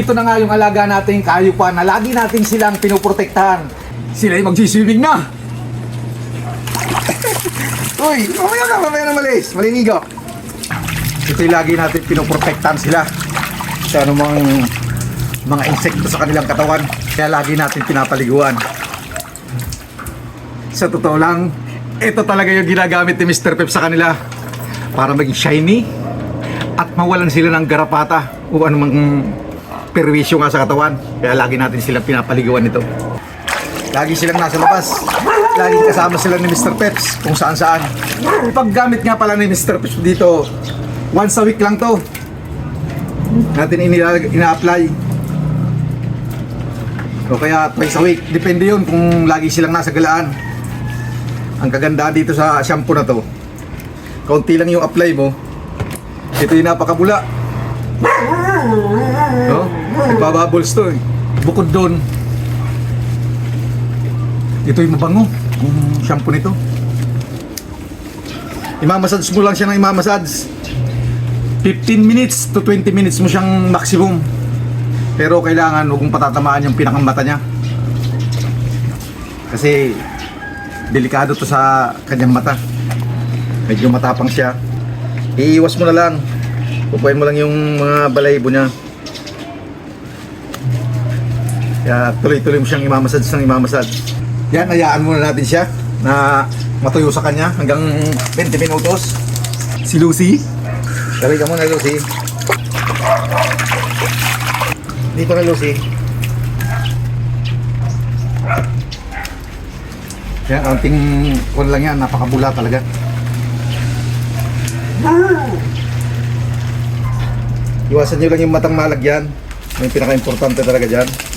Ito na nga yung alaga nating kayupan na lagi natin silang pinoprotektahan. Sila yung magsiswimming na. Uy, mamaya ka, mamaya na malis. Malinigo. Ito yung lagi natin pinoprotektahan sila. Sa anumang mga insekto sa kanilang katawan. Kaya lagi natin pinapaliguan. Sa totoo lang, ito talaga yung ginagamit ni Mr. Pep sa kanila para maging shiny at mawalan sila ng garapata o anumang perwisyo nga sa katawan. Kaya lagi natin silang pinapaliguan nito. Lagi silang nasa labas. Lagi kasama sila ni Mr. Peps kung saan saan. Paggamit nga pala ni Mr. Peps dito, once a week lang to. Natin ina-apply. O kaya twice a week. Depende yun kung lagi silang nasa galaan. Ang kagandahan dito sa shampoo na to, kaunti lang yung apply mo, ito yung napakabula. No? Nagbabubbles to eh. Bukod doon, ito yung mabango, yung shampoo nito. Imamassage mo lang siya ng imamassage. 15 minutes to 20 minutes mo siyang maximum. Pero kailangan huwag mong patatamaan yung pinakamata niya. Kasi delikado to sa kanyang mata. Medyo matapang siya. Iiwas mo na lang. Pupuin mo lang yung mga balaybo niya. Kaya tuloy-tuloy mo siyang imamassage ng imamassage. Yan, hayaan muna natin siya na matuyo sa kanya hanggang 20 minutos. Si Lucy. Sabi ka muna, Lucy. Dito na, Lucy. Yan, kaunting kuwan lang yan. Napakabula talaga. Iwasan nyo lang yung matang malagyan. Yung pinaka-importante talaga dyan.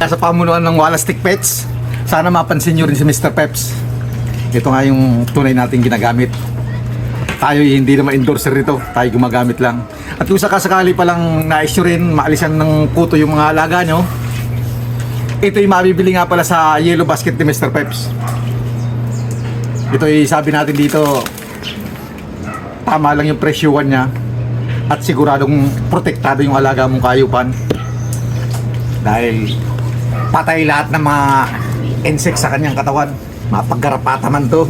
Sa pamunuan ng Walastic Pets, sana mapansin nyo rin si Mr. Peps. Ito nga yung tunay nating ginagamit. Tayo hindi naman endorser nito, tayo gumagamit lang. At kung sakasakali pa lang na-issue rin, maalisan ng kuto yung mga alaga nyo, ito yung mabibili nga pala sa Yellow Basket ni Mr. Peps. Ito yung sabi natin dito, tama lang yung presyuhan niya at siguradong protektado yung alaga mong kayupan dahil patay lahat ng mga insects sa kanyang katawan. Mapaggarapata man to.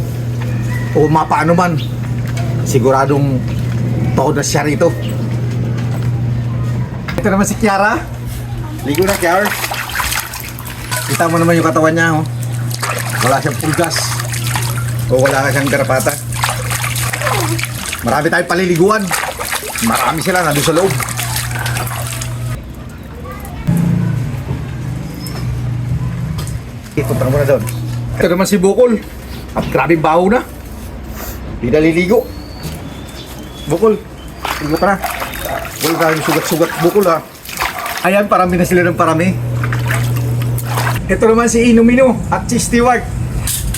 O mapaano man. Siguradong todas siya rito. Ito naman si Kiara. Ligo na Kiara. Kita mo naman yung katawan niya oh. wala siyang pulgas. O wala siyang garapata marami tayong paliliguan. Marami sila nandun sa loob Ipunta mo na doon. Ito naman si Bukol. At grabe baho na. Hindi naliligo. Bukol, ligo ka na. Wala tayong sugat-sugat Bukol ha. Ayan, parami na sila ng parami. Ito naman si Inumino at si Stewart.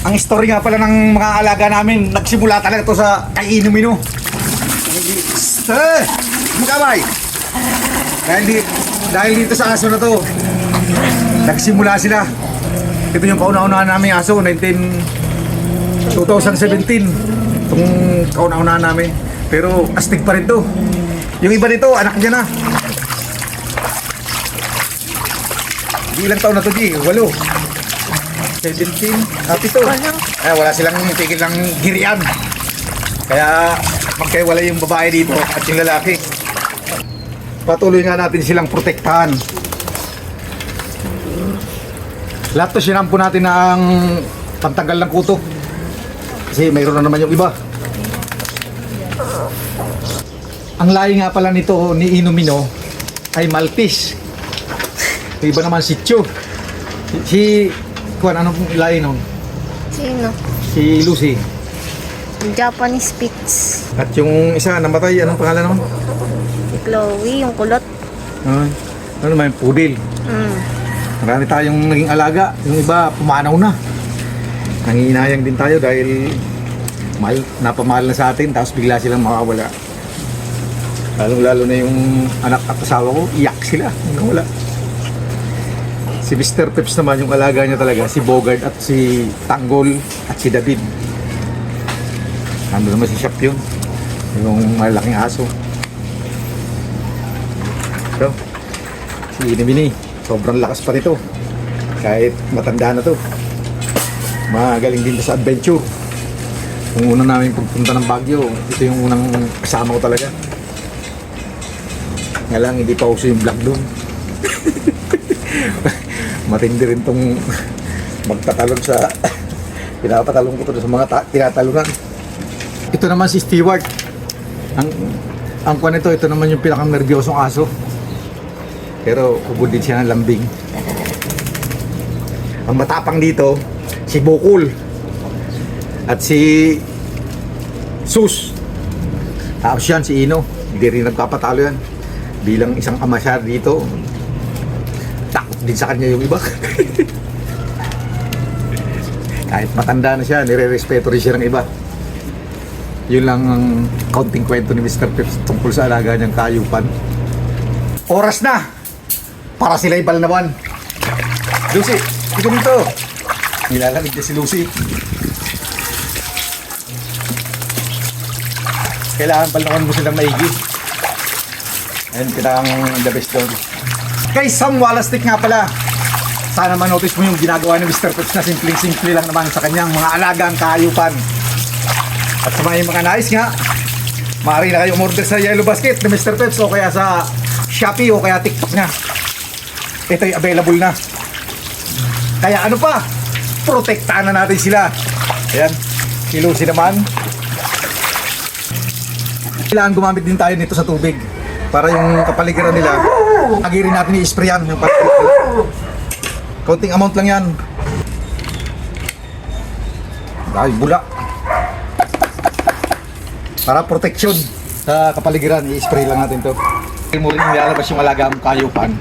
Ang story nga pala ng mga alaga namin, nagsimula talaga to sa kay Inumino. Eh, magkamay. Dahil, di, dahil dito sa aso na to, nagsimula sila. Ito yung kauna-unahan namin aso, 19... 2017. Itong kauna-unahan namin. Pero astig pa rin to. Yung iba nito, anak niya na. Ilang taon na to, G? Walo. 17. Happy to. Eh, wala silang tigil ng girian. Kaya magkaiwala yung babae dito at yung lalaki. Patuloy nga natin silang protektahan. Lahat to sinampo natin ng pantanggal ng kuto. Kasi mayroon na naman yung iba. Ang lahi nga pala nito ni Inumino ay Maltese. Yung iba naman si Chu. Si, si Kuan, anong lahi nun? Sino? Si Lucy. Japanese Spitz. At yung isa namatay, anong pangalan naman? Si Chloe, yung kulot. Ah, ano naman, Pudil. Mm. Marami tayong naging alaga. Yung iba, pumanaw na. Nangihinayang din tayo dahil mahal, napamahal na sa atin tapos bigla silang makawala. Lalo lalo na yung anak at asawa ko, iyak sila. Hanggang wala. Si Mr. Peps naman, yung alaga niya talaga, si Bogart at si Tanggol at si David. Nandun naman si Shop yun. Yung malaking aso. So, Si Inimini, sobrang lakas pa nito. Kahit matanda na to. Magaling din sa adventure. Kung una namin pagpunta ng Baguio, ito yung unang kasama ko talaga. Nga lang, hindi pa uso yung vlog doon. Matindi rin tong magtatalon sa pinapatalong ko to sa mga ta- tinatalunan. Ito naman si Stewart. Ang ang kuwan nito, ito naman yung pinakang nervyosong aso. Pero ubod din siya ng lambing. Ang matapang dito, si Bokul. At si Sus. Tapos yan, si Ino. Hindi rin nagpapatalo yan. Bilang isang ama siya dito, takot din sa kanya yung iba. Kahit matanda na siya, nire-respeto rin siya ng iba. Yun lang ang kaunting kwento ni Mr. Pips tungkol sa alaga niyang kayupan. Oras na! Para sila ipalnawan. Lucy, ito dito. Nilalamig na si Lucy. Kailangan palnawan mo silang maigi. Ayun, kitang the best doon. Kay Sam Walastik nga pala. Sana manotice mo yung ginagawa ni Mr. Pips na simpleng-simple lang naman sa kanyang mga alagang kaayupan. At sa mga mga nais nga, maaari na kayo umorder sa Yellow Basket ni Mr. Peps o kaya sa Shopee o kaya TikTok niya. Ito'y available na. Kaya ano pa? Protektahan na natin sila. Ayan, si Lucy naman. Kailangan gumamit din tayo nito sa tubig para yung kapaligiran nila, lagi rin natin i-sprayan yung pat- Kaunting amount lang yan. Dahil bula. Para protection sa kapaligiran, i-spray lang natin to. Kung mo rin nilalabas yung alaga mong kayupan,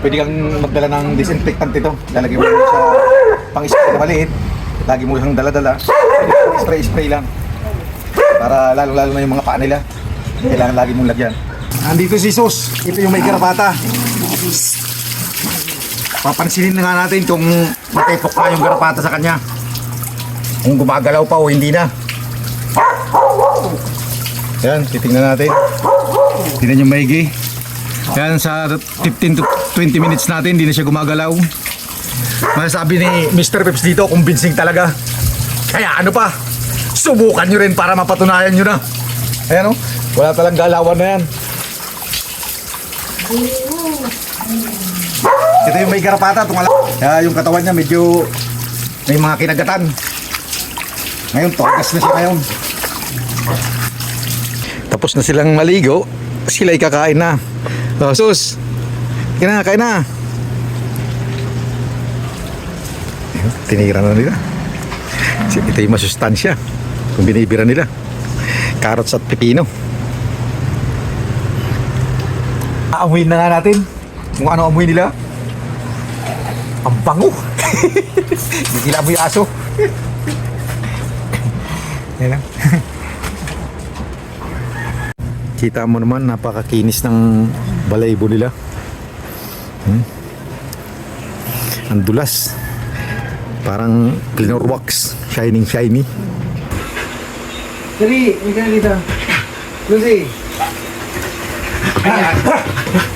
pwede kang magdala ng disinfectant ito. Lalagay mo sa pang-spray na maliit. Lagi mo lang dala-dala. Spray-spray lang. Para lalo-lalo na yung mga paa nila. Kailangan lagi mong lagyan. Andito si Sus. Ito yung may karapata. Papansinin na nga natin kung matipok pa yung garapata sa kanya. Kung gumagalaw pa o hindi na. Yan, titingnan natin. Tingnan yung maigi. Yan, sa 15 to 20 minutes natin, hindi na siya gumagalaw. Masasabi ni Mr. Peps dito, convincing talaga. Kaya ano pa, subukan nyo rin para mapatunayan nyo na. Ayan o, wala talang galawan na yan. Ito yung may garapata, tungala. Kaya yung katawan niya medyo may mga kinagatan. Ngayon, togas na siya ngayon. Tapos na silang maligo, sila kakain na. Oh, sus! Kain na, kain na! Tinira na nila. Ito yung masustansya kung binibira nila. Carrots at pepino. Aamuin na nga natin kung ano amoy nila. Ang bango! Hindi sila amoy aso. Yan lang. Kita mo naman, napakakinis ng balaybo nila. Hmm? Ang dulas. Parang cleaner wax. Shining, shiny. Dali, may ka dito. Lucy. Ayan.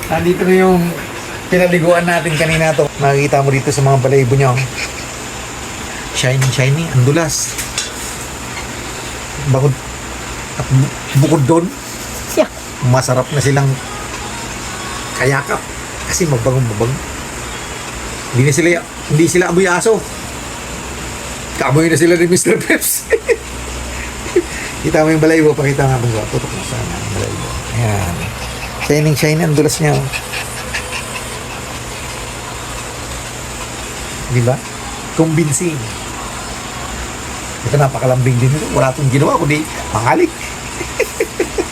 Nandito na yung pinaliguan natin kanina to. Makikita mo dito sa mga balaybo niya. oh. Shining, shiny. Ang dulas. Bakod at bu- bukod doon, Yeah. masarap na silang kayakap. Kasi mabagong mabag. Hindi na sila hindi sila amoy aso. Kaamoy na sila ni Mr. Peps. Kita mo yung balayibo pakita nga ba tutok mo sana ang balayibo ayan. Shining shining. Ang dulas niya oh. di ba? Convincing. Ito napakalambing din. Ito wala itong ginawa kundi pangalik